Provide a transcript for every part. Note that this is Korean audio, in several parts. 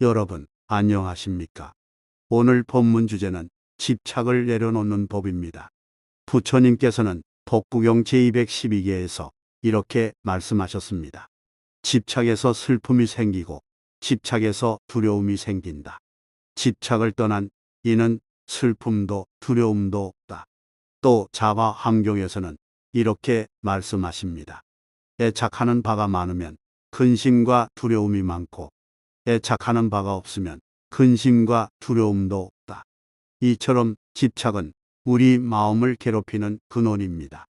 여러분, 안녕하십니까? 오늘 본문 주제는 집착을 내려놓는 법입니다. 부처님께서는 법구경 제212개에서 이렇게 말씀하셨습니다. 집착에서 슬픔이 생기고 집착에서 두려움이 생긴다. 집착을 떠난 이는 슬픔도 두려움도 없다. 또 자바 환경에서는 이렇게 말씀하십니다. 애착하는 바가 많으면 근심과 두려움이 많고 애착하는 바가 없으면 근심과 두려움도 없다. 이처럼 집착은 우리 마음을 괴롭히는 근원입니다.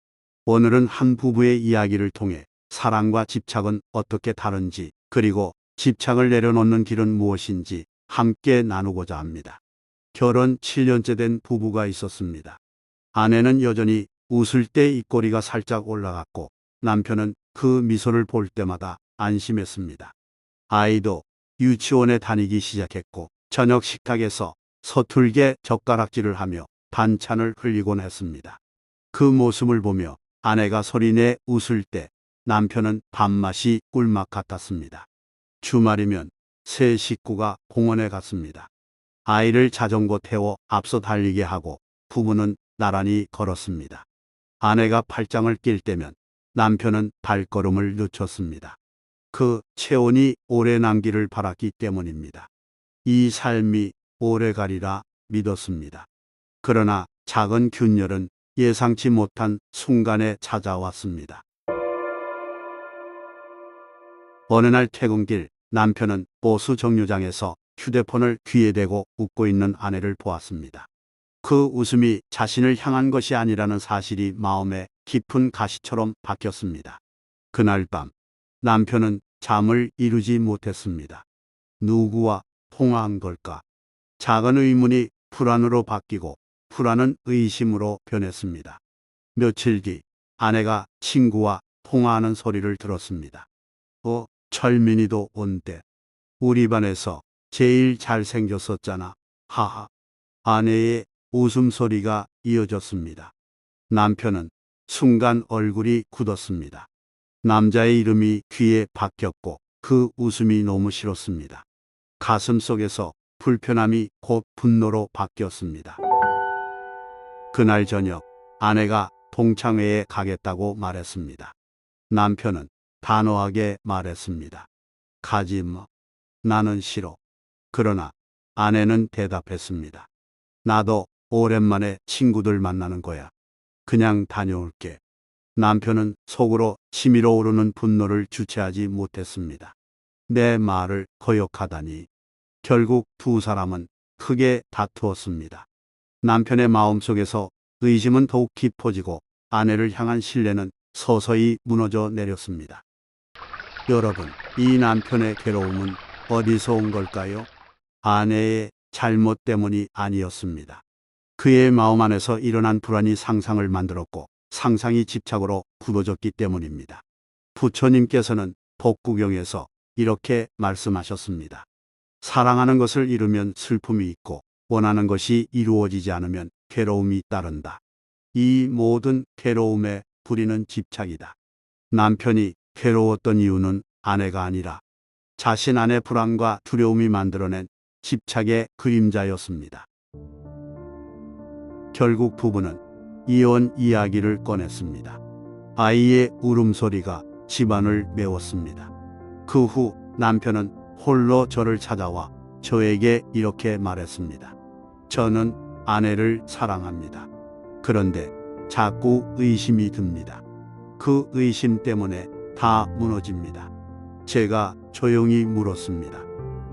오늘은 한 부부의 이야기를 통해 사랑과 집착은 어떻게 다른지 그리고 집착을 내려놓는 길은 무엇인지 함께 나누고자 합니다. 결혼 7년째 된 부부가 있었습니다. 아내는 여전히 웃을 때 입꼬리가 살짝 올라갔고 남편은 그 미소를 볼 때마다 안심했습니다. 아이도 유치원에 다니기 시작했고 저녁 식탁에서 서툴게 젓가락질을 하며 반찬을 흘리곤 했습니다. 그 모습을 보며 아내가 소리내 웃을 때 남편은 밥맛이 꿀맛 같았습니다. 주말이면 새 식구가 공원에 갔습니다. 아이를 자전거 태워 앞서 달리게 하고 부부는 나란히 걸었습니다. 아내가 팔짱을 낄 때면 남편은 발걸음을 늦췄습니다. 그 체온이 오래 남기를 바랐기 때문입니다. 이 삶이 오래 가리라 믿었습니다. 그러나 작은 균열은 예상치 못한 순간에 찾아왔습니다. 어느 날 퇴근길 남편은 버스 정류장에서 휴대폰을 귀에 대고 웃고 있는 아내를 보았습니다. 그 웃음이 자신을 향한 것이 아니라는 사실이 마음에 깊은 가시처럼 박혔습니다. 그날 밤 남편은 잠을 이루지 못했습니다. 누구와 통화한 걸까? 작은 의문이 불안으로 바뀌고 불안은 의심으로 변했습니다. 며칠 뒤 아내가 친구와 통화하는 소리를 들었습니다. 어, 철민이도 온대. 우리 반에서 제일 잘생겼었잖아. 하하. 아내의 웃음소리가 이어졌습니다. 남편은 순간 얼굴이 굳었습니다. 남자의 이름이 귀에 박혔고 그 웃음이 너무 싫었습니다. 가슴 속에서 불편함이 곧 분노로 바뀌었습니다. 그날 저녁 아내가 동창회에 가겠다고 말했습니다. 남편은 단호하게 말했습니다. 가지 뭐. 나는 싫어. 그러나 아내는 대답했습니다. 나도 오랜만에 친구들 만나는 거야. 그냥 다녀올게. 남편은 속으로 치밀어 오르는 분노를 주체하지 못했습니다. 내 말을 거역하다니. 결국 두 사람은 크게 다투었습니다. 남편의 마음속에서 의심은 더욱 깊어지고 아내를 향한 신뢰는 서서히 무너져 내렸습니다. 여러분, 이 남편의 괴로움은 어디서 온 걸까요? 아내의 잘못 때문이 아니었습니다. 그의 마음 안에서 일어난 불안이 상상을 만들었고 상상이 집착으로 굳어졌기 때문입니다. 부처님께서는 복구경에서 이렇게 말씀하셨습니다. 사랑하는 것을 이루면 슬픔이 있고 원하는 것이 이루어지지 않으면 괴로움이 따른다. 이 모든 괴로움의 뿌리는 집착이다. 남편이 괴로웠던 이유는 아내가 아니라 자신 안의 불안과 두려움이 만들어낸 집착의 그림자였습니다. 결국 부부는 이혼 이야기를 꺼냈습니다. 아이의 울음소리가 집안을 메웠습니다. 그 후 남편은 홀로 저를 찾아와 저에게 이렇게 말했습니다. 저는 아내를 사랑합니다. 그런데 자꾸 의심이 듭니다. 그 의심 때문에 다 무너집니다. 제가 조용히 물었습니다.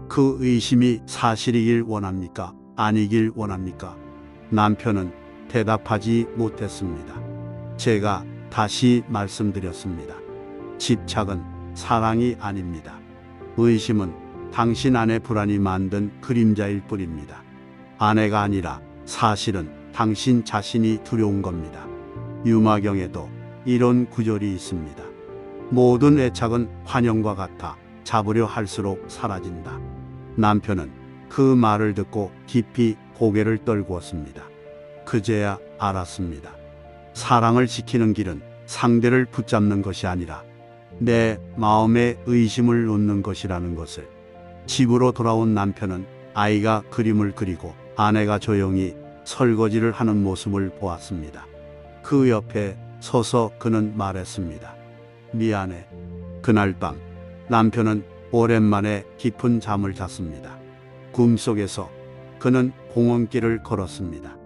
그 의심이 사실이길 원합니까? 아니길 원합니까? 남편은 대답하지 못했습니다. 제가 다시 말씀드렸습니다. 집착은 사랑이 아닙니다. 의심은 당신 안의 불안이 만든 그림자일 뿐입니다. 아내가 아니라 사실은 당신 자신이 두려운 겁니다. 유마경에도 이런 구절이 있습니다. 모든 애착은 환영과 같아 잡으려 할수록 사라진다. 남편은 그 말을 듣고 깊이 고개를 떨구었습니다. 그제야 알았습니다. 사랑을 지키는 길은 상대를 붙잡는 것이 아니라 내 마음의 의심을 놓는 것이라는 것을 집으로 돌아온 남편은 아이가 그림을 그리고 아내가 조용히 설거지를 하는 모습을 보았습니다. 그 옆에 서서 그는 말했습니다. 미안해. 그날 밤 남편은 오랜만에 깊은 잠을 잤습니다. 꿈속에서 그는 공원길을 걸었습니다.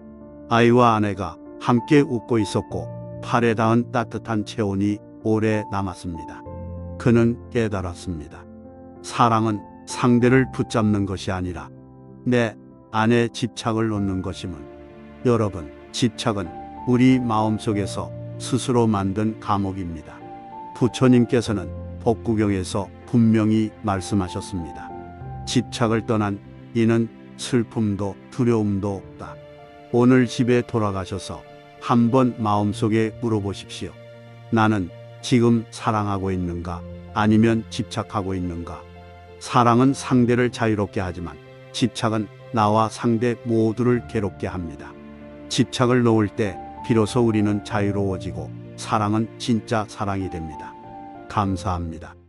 아이와 아내가 함께 웃고 있었고 팔에 닿은 따뜻한 체온이 오래 남았습니다. 그는 깨달았습니다. 사랑은 상대를 붙잡는 것이 아니라 내 안에 집착을 놓는 것임을. 여러분, 집착은 우리 마음속에서 스스로 만든 감옥입니다. 부처님께서는 복구경에서 분명히 말씀하셨습니다. 집착을 떠난 이는 슬픔도 두려움도 없다. 오늘 집에 돌아가셔서 한번 마음속에 물어보십시오. 나는 지금 사랑하고 있는가? 아니면 집착하고 있는가? 사랑은 상대를 자유롭게 하지만 집착은 나와 상대 모두를 괴롭게 합니다. 집착을 놓을 때 비로소 우리는 자유로워지고 사랑은 진짜 사랑이 됩니다. 감사합니다.